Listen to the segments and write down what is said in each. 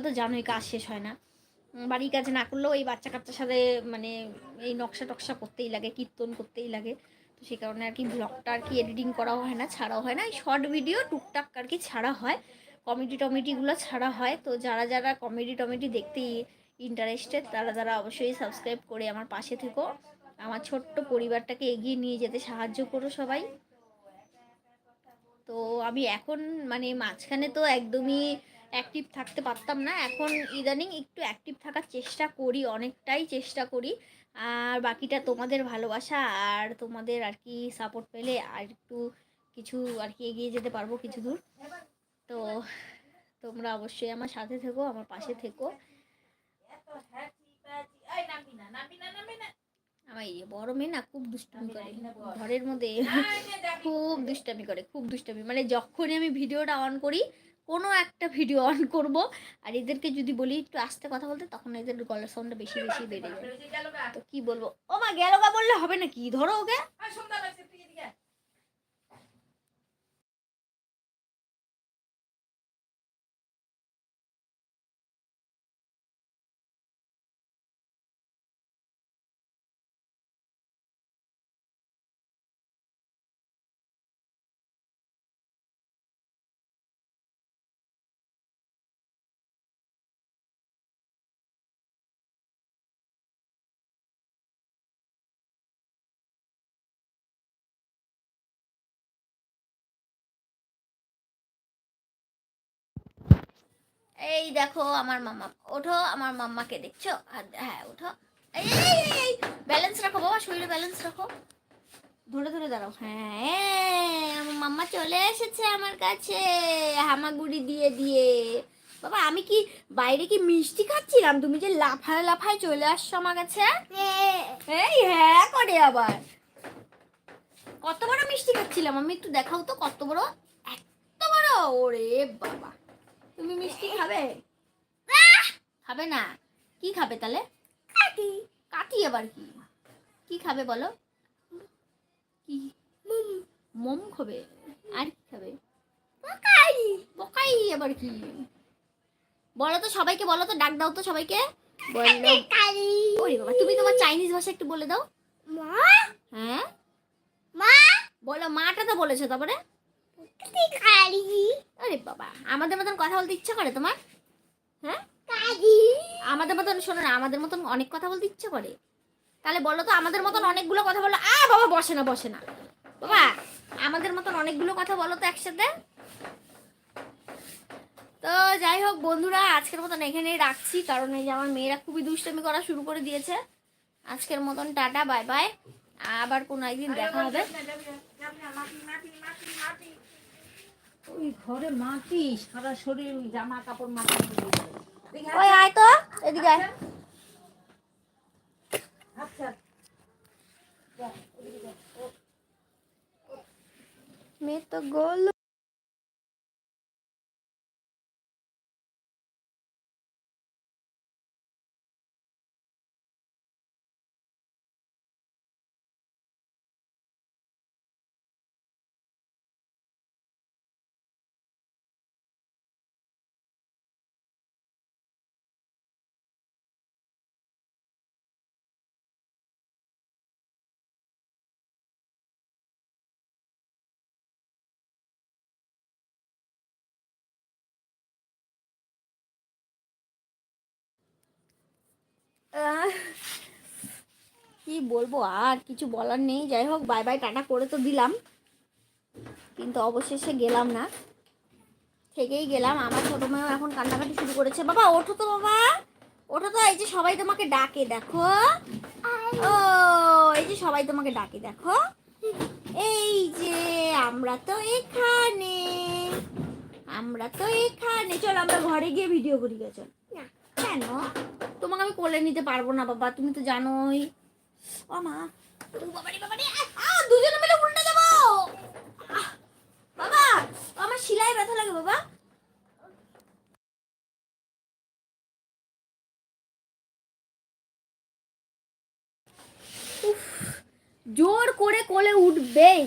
সকালে তো জানোই কাজ শেষ হয় না। বাড়ির কাজ না করলেও এই বাচ্চা কাচ্চার সাথে মানে এই নকশা টকশা করতেই লাগে, কীর্তন করতেই লাগে। তো সেই কারণে আর কি ব্লগটা আর কি এডিটিং করাও হয় না, ছাড়াও হয় না। এই শর্ট ভিডিও টুকটাক আর কি ছাড়া হয় কমেডি টমেডিগুলো ছাড়া হয়। তো যারা যারা কমেডি টমেডি দেখতে ইন্টারেস্টেড তারা তারা অবশ্যই সাবস্ক্রাইব করে আমার পাশে থেকো। আমার ছোট্ট পরিবারটাকে এগিয়ে নিয়ে যেতে সাহায্য করো সবাই। তো আমি এখন মানে মাঝখানে তো একদমই অ্যাক্টিভ থাকতে পারতাম না। এখন ইদানিং একটু অ্যাক্টিভ থাকার চেষ্টা করি অনেকটাই চেষ্টা করি। আর বাকিটা তোমাদের ভালোবাসা আর তোমাদের আর কি সাপোর্ট পেলে আর একটু কিছু আর কি এগিয়ে যেতে পারব কিছু দূর। তো তোমরা অবশ্যই আমার সাথে থেকো আমার পাশে থেকো। আমার এই বড় মেয়ে না খুব দুষ্টামি করে। ঘরের মধ্যে খুব দুষ্টামি করে খুব দুষ্টামি। মানে যখনই আমি ভিডিওটা অন করি কোনো একটা ভিডিও অন করব। আর এদেরকে যদি বলি একটু আস্তে কথা বলতে, তখন এদের গলার সাউন্ডটা বেশি বেশি বেড়ে যায়। তো কি বলব? ও মা, গেল বললে হবে নাকি? ধরো ওকে। এই দেখো আমার মাম্মা। ওঠো, আমার মাম্মাকে দেখছ? আর হ্যাঁ ওঠো। এই ব্যালেন্স রাখো বাবা, শরীরে ব্যালেন্স রাখো। ধরে ধরে দাঁড়াও। হ্যাঁ আমার মাম্মা চলে এসেছে আমার কাছে। হামাগুড়ি দিয়ে দিয়ে। বাবা, আমি কি বাইরে কি মিষ্টি খাচ্ছিলাম? তুমি যে লাফায় লাফায় চলে আসছো আমার কাছে? এই হ্যাঁ করে আবার। কত বড় মিষ্টি খাচ্ছিলাম? আমি একটু দেখাও তো কত বড়। এত বড়? ওরে বাবা। তুমি মিষ্টি খাবে? খাবে না। কি খাবে তাহলে? কাটি কাটি আবার কি? কি খাবে বলো? কি? মোম। খাবে? আর কি খাবে? বকাই। বকাই আবার কি? বলো তো সবাইকে বলো তো ডাক দাও তো সবাইকে। বলল ওরে বাবা তুমি তোমার চাইনিজ ভাষা একটু বলে দাও। মা? হ্যাঁ? মা? বলো মাটা তো বলেছ তারপরে? আরে বাবা আমাদের মতন কথা বলতে ইচ্ছা করে তোমার? হ্যাঁ? আমাদের মতন শোনো না আমাদের মতন অনেক কথা বলতে ইচ্ছা করে। তাহলে বলো তো আমাদের মতন অনেকগুলো কথা বলো। আ বাবা বসে না বসে না। বাবা আমাদের মতন অনেকগুলো কথা বলো তো একসাথে। তো যাই হোক বন্ধুরা আজকের মতন এখানেই রাখছি কারণ এই যে আমার মেয়েরা খুবই দুষ্টামি করা শুরু করে দিয়েছে। আজকের মতন টাটা বাই বাই। আবার কোনো একদিন দেখা হবে। ওই ঘরে মাটি সারা শরীর জামা কাপড় মাটি ওই আয় তো এদিকে আয়। আচ্ছা। মেয়ে তো গোল। কি বলব, আর কিছু বলার নেই। যাই হোক বাই বাই টাটা করে তো দিলাম। কিন্তু অবশেষে গেলাম না। থেকেই গেলাম। আমার ছোটো মেয়েও এখন কান্নাকাটি শুরু করেছে। বাবা, ওঠো তো বাবা। ওঠো তো। এই যে সবাই তোমাকে ডাকে, দেখো। ও, এই যে সবাই তোমাকে ডাকে, দেখো। এই যে আমরা তো এখানে। আমরা তো এখানে। চল, আমরা ঘরে গিয়ে ভিডিও করি। চল। কেন? কোলে নিতে পারব না বাবা। তুমি তো জানোই। ও মা ও বাবারে বাবারে। আ দুজনে মিলে উল্টে দেবো। বাবা আমার শিলাই ব্যথা লাগে বাবা। উফ, জোর করে কোলে উঠবেই।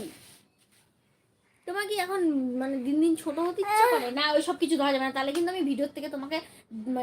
তোমার কি এখন মানে দিন দিন ছোট হতে ইচ্ছা করে? না ওই সব কিছু ধরা যাবে না। তাহলে কিন্তু আমি ভিডিওর থেকে তোমাকে